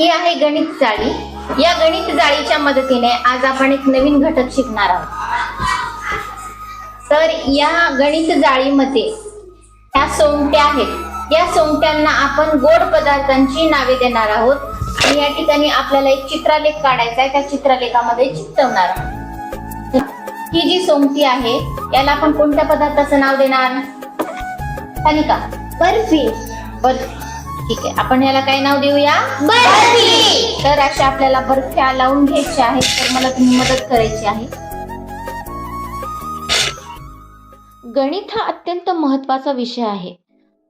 ही आहे गणित जाळी. या गणित जाळीच्या मदतीने आज आपण एक नवीन घटक शिकणार आहोत. तर या गणित जाळीमध्ये ह्या सोंगट्या आहेत. या सोंगट्यांना आपण गोड पदार्थांची नावे देणार आहोत. आणि या ठिकाणी आपल्याला एक चित्रालेख काढायचा आहे. त्या चित्रालेखामध्ये चिकटवणार आहोत. ही जी सोंगटी आहे याला आपण कोणत्या पदार्थाचं नाव देणार? बर्फी. बर्फी. ठीक आहे. आपण याला काय नाव देऊया? बर्फी. तर अशा आपल्याला बर्फ्या लावून घ्यायच्या आहेत तर मला तुम्ही मदत करायची आहे. गणित हा अत्यंत महत्त्वाचा विषय आहे.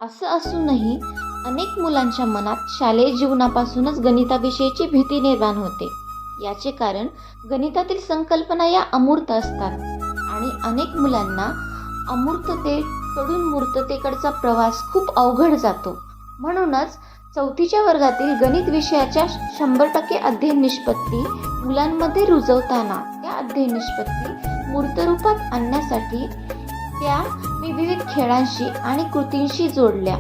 असं असूनही अनेक मुलांच्या मनात शालेय जीवनापासूनच गणिताविषयीची भीती निर्माण होते. याचे कारण गणितातील संकल्पना या अमूर्त असतात आणि अनेक मुलांना अमूर्ततेकडून मूर्ततेकडचा प्रवास खूप अवघड जातो. म्हणूनच चौथीच्या वर्गातील गणित विषयाच्या शंभर टक्के अध्ययन निष्पत्ती मुलांमध्ये रुजवताना त्या अध्ययन निष्पत्ती मूर्तरूपात आणण्यासाठी त्या मी विविध खेळांशी आणि कृतींशी जोडल्या.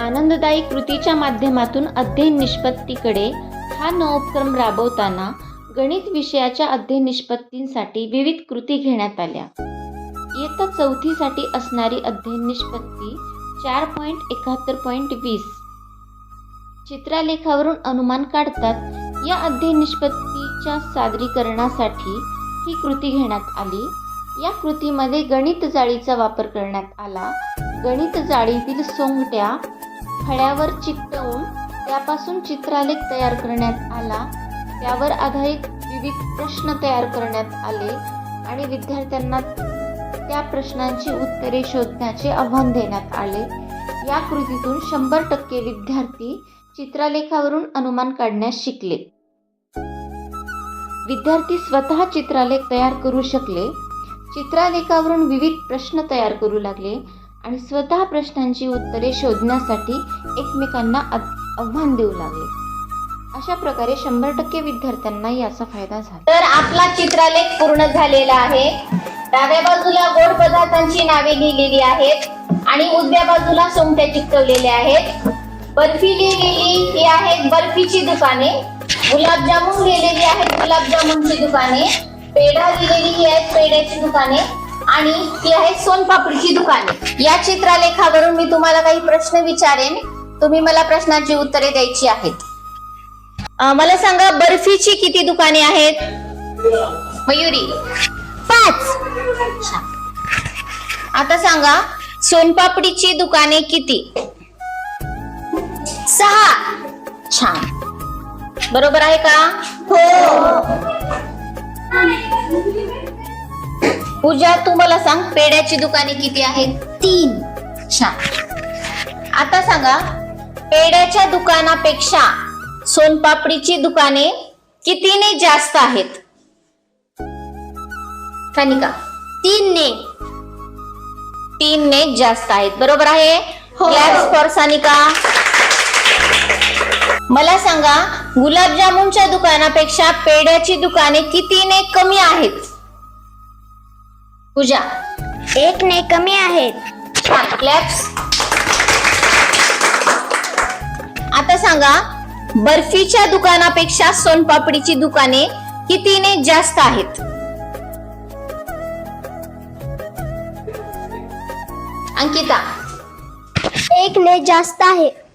आनंददायी कृतीच्या माध्यमातून अध्ययन निष्पत्तीकडे हा नवोपक्रम राबवताना गणित विषयाच्या अध्ययन निष्पत्तींसाठी विविध कृती घेण्यात आल्या. इयत्ता चौथीसाठी असणारी अध्ययन निष्पत्ती चार पॉईंट एकाहत्तर पॉईंट वीस. चित्रालेखावरून अनुमान काढतात या अध्यय निष्पत्तीच्या सादरीकरणासाठी ही कृती घेण्यात आली. या कृतीमध्ये गणित जाळीचा वापर करण्यात आला. गणित जाळीतील सोंगट्या फळ्यावर चिकटवून त्यापासून चित्रालेख तयार करण्यात आला. त्यावर आधारित विविध प्रश्न तयार करण्यात आले आणि विद्यार्थ्यांना त्या प्रश्नांची उत्तरे शोधण्याचे आव्हान देण्यात आले. या कृतीतून शंभर टक्के विद्यार्थी चित्रालेखावरून अनुमान काढण्यास शिकले. विद्यार्थी स्वतः चित्रालेख तयार करू शकले चित्रालेखावरून विविध प्रश्न तयार करू लागले आणि स्वतः प्रश्नांची उत्तरे शोधण्यासाठी एकमेकांना आव्हान देऊ लागले. अशा प्रकारे शंभर टक्के विद्यार्थ्यांना याचा फायदा झाला. तर आपला चित्रालेख पूर्ण झालेला आहे. डाव्या बाजूला गोड पदार्थांची नावे लिहिलेली आहेत आणि उजव्या बाजूला सोंगट्या चिकटवलेल्या आहेत. बर्फी लिहिलेली ही आहेत बर्फीची दुकाने. गुलाबजामुन लिहिलेली आहेत गुलाबजामुनची दुकाने. पेढा लिहिलेली ही आहेत पेढ्याची दुकाने. आणि ही आहेत सोनपापडीची दुकाने. या चित्रालेखावरून मी तुम्हाला काही प्रश्न विचारेन. तुम्ही मला प्रश्नांची उत्तरे द्यायची आहेत. मला सांगा बर्फीची किती दुकाने आहेत? मयुरी. पाच. आता सांगा सोनपापडीची दुकाने किती? सहा. छान. बरोबर आहे का? हो. पूजा तू मला सांग पेड्याची दुकाने किती आहेत? तीन. छान. आता सांगा पेड्याच्या दुकानापेक्षा सोनपापडीची दुकाने कितीने जास्त आहेत? सानिका तीन ने तीन ने जास्त आहेत. बरोबर आहे? हो. Claps for Sanika. मला सांगा गुलाबजामुनच्या दुकानापेक्षा पेढ्याची दुकाने कितीने कमी आहेत? पूजा. एक ने कमी आहेत. क्लॅप्स आता सांगा बर्फीच्या दुकानापेक्षा सोनपापडीची दुकाने कितीने जास्त आहेत? अंकिता. एक ने जास्त आहे.